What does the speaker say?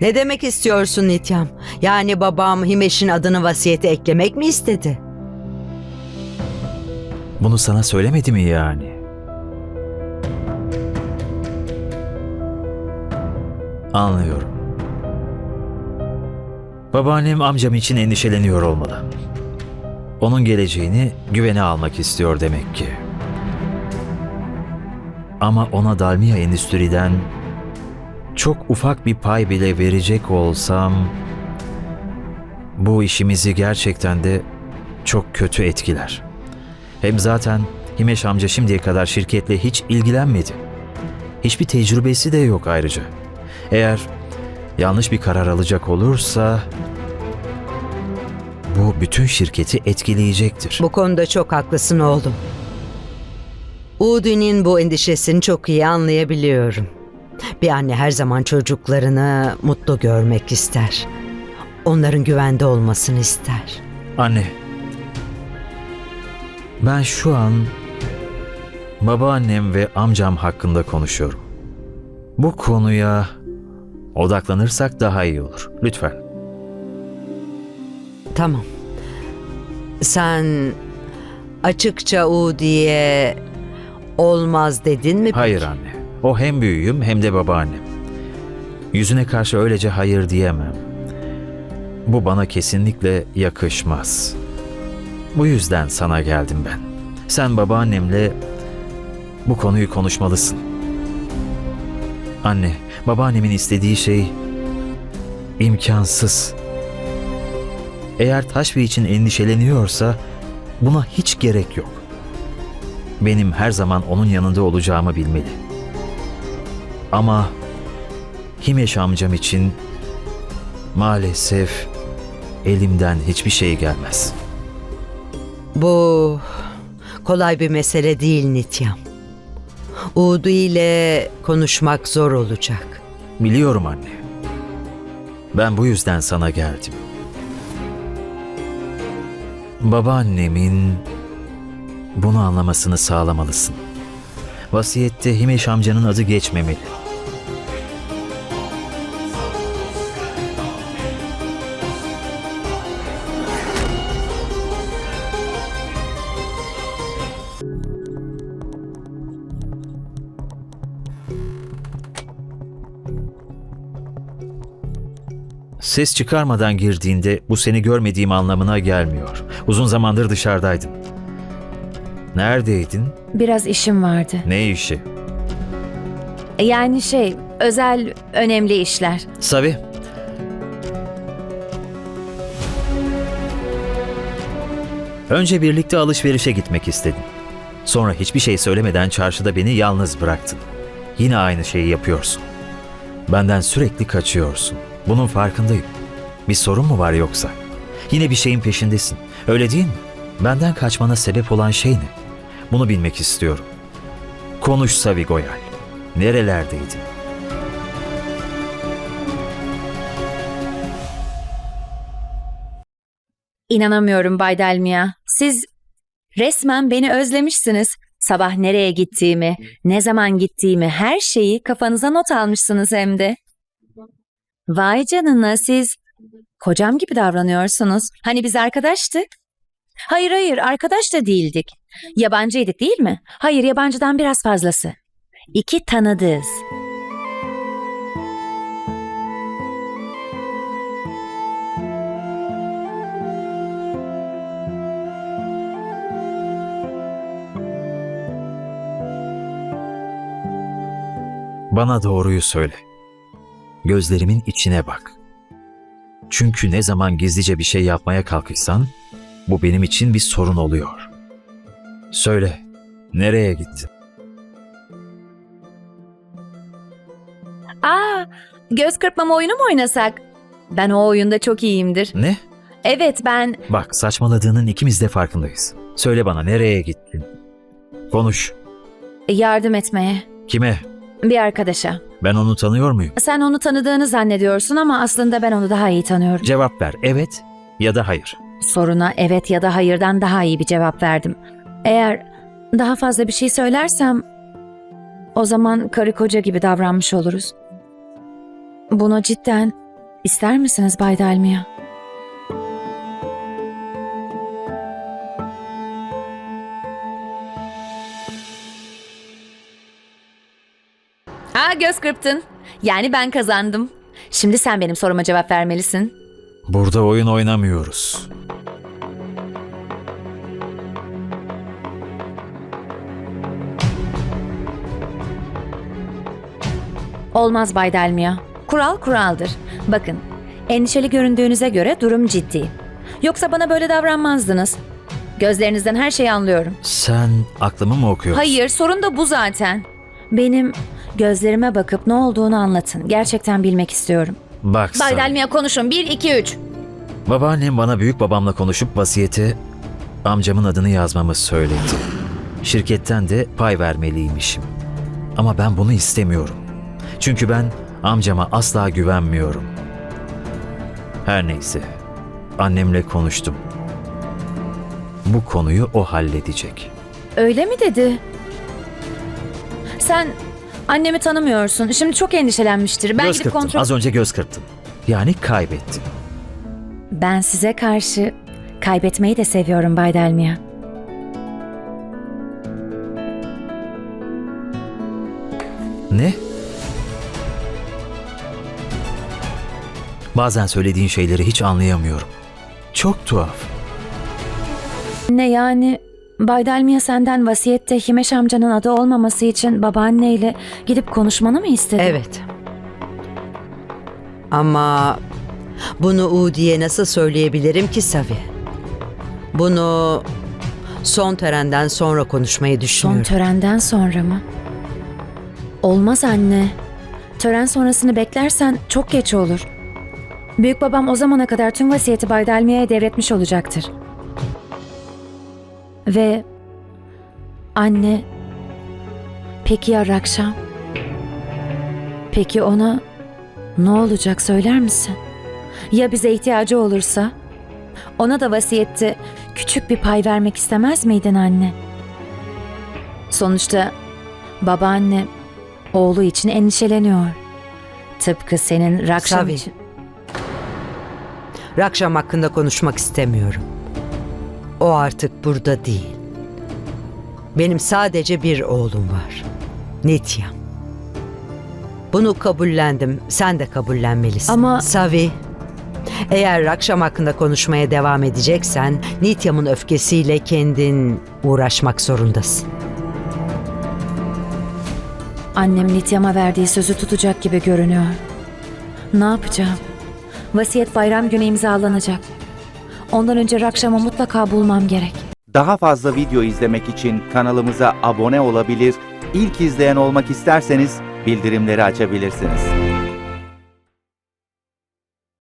Ne demek istiyorsun Nityam? Yani babam Himeş'in adını vasiyete eklemek mi istedi? Bunu sana söylemedi mi yani? Anlıyorum. Babaannem amcam için endişeleniyor olmalı. Onun geleceğini güvene almak istiyor demek ki. Ama ona Dalmia Endüstri'den çok ufak bir pay bile verecek olsam bu işimizi gerçekten de çok kötü etkiler. Hem zaten Himeş amca şimdiye kadar şirketle hiç ilgilenmedi. Hiçbir tecrübesi de yok ayrıca. Eğer yanlış bir karar alacak olursa bu bütün şirketi etkileyecektir. Bu konuda çok haklısın oğlum. Udi'nin bu endişesini çok iyi anlayabiliyorum. Bir anne her zaman çocuklarını mutlu görmek ister. Onların güvende olmasını ister. Anne. Ben şu an babaannem ve amcam hakkında konuşuyorum. Bu konuya odaklanırsak daha iyi olur. Lütfen. Tamam. Sen açıkça Udi'ye olmaz dedin mi? peki? Hayır anne. O hem büyüğüm hem de babaannem. Yüzüne karşı öylece hayır diyemem. Bu bana kesinlikle yakışmaz. Bu yüzden sana geldim ben. Sen babaannemle bu konuyu konuşmalısın. Anne, babaannemin istediği şey imkansız. Eğer Taşvi için endişeleniyorsa buna hiç gerek yok. Benim her zaman onun yanında olacağımı bilmeli. Ama Himeş amcam için maalesef elimden hiçbir şey gelmez. Bu kolay bir mesele değil Nityam. Udu ile konuşmak zor olacak. Biliyorum anne. Ben bu yüzden sana geldim. Babaannemin bunu anlamasını sağlamalısın. Vasiyette Himeş amcanın adı geçmemeli. Ses çıkarmadan girdiğinde bu seni görmediğim anlamına gelmiyor. Uzun zamandır dışarıdaydın. Neredeydin? Biraz işim vardı. Ne işi? Yani şey, özel, önemli işler. Savi. Önce birlikte alışverişe gitmek istedin. Sonra hiçbir şey söylemeden çarşıda beni yalnız bıraktın. Yine aynı şeyi yapıyorsun. Benden sürekli kaçıyorsun. Bunun farkındayım. Bir sorun mu var yoksa? Yine bir şeyin peşindesin. Öyle değil mi? Benden kaçmana sebep olan şey ne? Bunu bilmek istiyorum. Konuş Savi Goyal. Nerelerdeydin? İnanamıyorum Bay Delmia. Siz resmen beni özlemişsiniz. Sabah nereye gittiğimi, ne zaman gittiğimi, her şeyi kafanıza not almışsınız hem de. Vay canına siz kocam gibi davranıyorsunuz. Hani biz arkadaştık? Hayır hayır arkadaş da değildik. Yabancıydık değil mi? Hayır yabancıdan biraz fazlası. İki tanıdığız. Bana doğruyu söyle. Gözlerimin içine bak. Çünkü ne zaman gizlice bir şey yapmaya kalkışsan, bu benim için bir sorun oluyor. Söyle, nereye gittin? Aa, göz kırpmama oyunu mu oynasak? Ben o oyunda çok iyiyimdir. Ne? Evet ben Bak saçmaladığının ikimiz de farkındayız. Söyle bana nereye gittin? Konuş. yardım etmeye. Kime? Bir arkadaşa. Ben onu tanıyor muyum? Sen onu tanıdığını zannediyorsun ama aslında ben onu daha iyi tanıyorum. Cevap ver. Evet ya da hayır. Soruna evet ya da hayırdan daha iyi bir cevap verdim. Eğer daha fazla bir şey söylersem o zaman karı koca gibi davranmış oluruz. Bunu cidden İster misiniz Bay Delmia? Aa göz kırptın. Yani ben kazandım. Şimdi sen benim soruma cevap vermelisin. Burada oyun oynamıyoruz. Olmaz Bay Delmia. Kural kuraldır. Bakın, endişeli göründüğünüze göre durum ciddi. Yoksa bana böyle davranmazdınız. Gözlerinizden her şeyi anlıyorum. Sen aklımı mı okuyorsun? Hayır, sorun da bu zaten. Benim gözlerime bakıp ne olduğunu anlatın. Gerçekten bilmek istiyorum. Bak Bay sen. Delmia konuşun. 1, 2, 3. Babaannem bana büyük babamla konuşup vasiyete amcamın adını yazmamı söyledi. Şirketten de pay vermeliymişim. Ama ben bunu istemiyorum. Çünkü ben amcama asla güvenmiyorum. Her neyse. Annemle konuştum. Bu konuyu o halledecek. Öyle mi dedi? Sen annemi tanımıyorsun. Şimdi çok endişelenmiştir. Ben göz gidip kırptım. kontrol... Az önce göz kırptım. Yani kaybettim. Ben size karşı kaybetmeyi de seviyorum Bay Delmia. Ne? Bazen söylediğin şeyleri hiç anlayamıyorum. Çok tuhaf. Ne yani Bay Delmia senden vasiyette Himeş amcanın adı olmaması için babaanneyle gidip konuşmanı mı istedi? Evet. Ama bunu Udi'ye nasıl söyleyebilirim ki Savi? Bunu son törenden sonra konuşmayı Son düşünüyorum. törenden sonra mı? Olmaz anne. Tören sonrasını beklersen çok geç olur. Büyük babam o zamana kadar tüm vasiyeti Bay Delmia'ya devretmiş olacaktır. Ve anne peki ya Rakşam? Peki ona ne olacak söyler misin? Ya bize ihtiyacı olursa? Ona da vasiyette küçük bir pay vermek istemez miydin anne? Sonuçta babaanne oğlu için endişeleniyor. Tıpkı senin Rakşam Savi. için. Rakşam hakkında konuşmak istemiyorum. O artık burada değil. Benim sadece bir oğlum var. Nitya. Bunu kabullendim. Sen de kabullenmelisin. Ama- Savi, eğer Rakşam hakkında konuşmaya devam edeceksen Nitya'mın öfkesiyle kendin uğraşmak zorundasın. Annem Nityam'a verdiği sözü tutacak gibi görünüyor. Ne yapacağım? Vasiyet bayram günü imzalanacak. Ondan önce Rakşam'ı mutlaka bulmam gerek. Daha fazla video izlemek için kanalımıza abone olabilir, ilk izleyen olmak isterseniz bildirimleri açabilirsiniz.